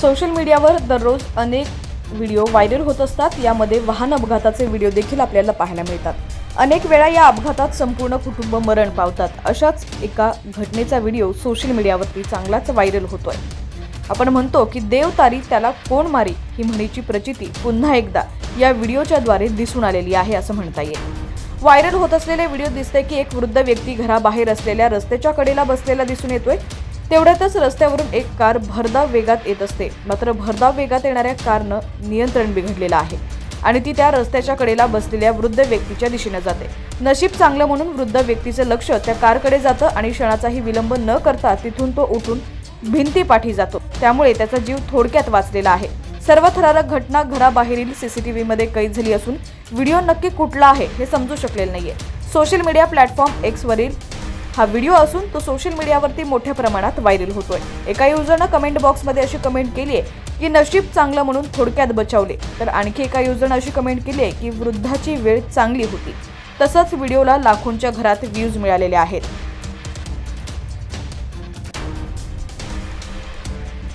Social मीडियावर दररोज अनेक व्हिडिओ व्हायरल होत असतात. यामध्ये वाहन अपघाताचे व्हिडिओ देखील आपल्याला पाहायला मिळतात. अनेक वेळा या अपघातात संपूर्ण कुटुंब मरण पावतात. अशाच एका घटनेचा व्हिडिओ सोशल मीडियावरती चांगलाच व्हायरल होतोय. आपण म्हणतो की देव तारी त्याला कोण मारी ही म्हणीची प्रचिती पुन्हा एकदा या व्हिडिओच्या द्वारे दिसून आलेली आहे असं म्हणता येईल. व्हायरल होत असलेले व्हिडिओ दिसते की एक वृद्ध व्यक्ती घराबाहेर असलेल्या रस्त्याच्या कडेला बसलेला दिसून येतोय. तेवढ्यातच रस्त्यावरून एक कार भरधाव वेगात येत असते. मात्र भरधाव वेगात येणाऱ्या कारनं नियंत्रण बिघडलेलं आहे आणि ती त्या रस्त्याच्या कडेला बसलेल्या वृद्ध व्यक्तीच्या दिशेने जाते. नशीब चांगलं म्हणून वृद्ध व्यक्तीचं लक्ष त्या कारकडे जातं आणि क्षणाचाही विलंब न करता तिथून तो उठून भिंतीपाठी जातो. त्यामुळे त्याचा जीव थोडक्यात वाचलेला आहे. सर्व थरारक घटना घराबाहेरील सीसीटीव्हीमध्ये कैद झाली असून व्हिडिओ नक्की कुठला आहे हे समजू शकलेलं नाहीये. सोशल मीडिया प्लॅटफॉर्म एक्सवरील हा व्हिडिओ असून तो सोशल मीडियावरती मोठ्या प्रमाणात व्हायरल होतोय. एका युजरनं कमेंट बॉक्समध्ये अशी कमेंट केली आहे की नशीब चांगलं म्हणून थोडक्यात बचावले. तर आणखी एका युजरनं अशी कमेंट केली आहे की वृद्धाची वेळ चांगली होती. तसंच व्हिडिओला लाखोंच्या घरात व्ह्यूज मिळालेले आहेत.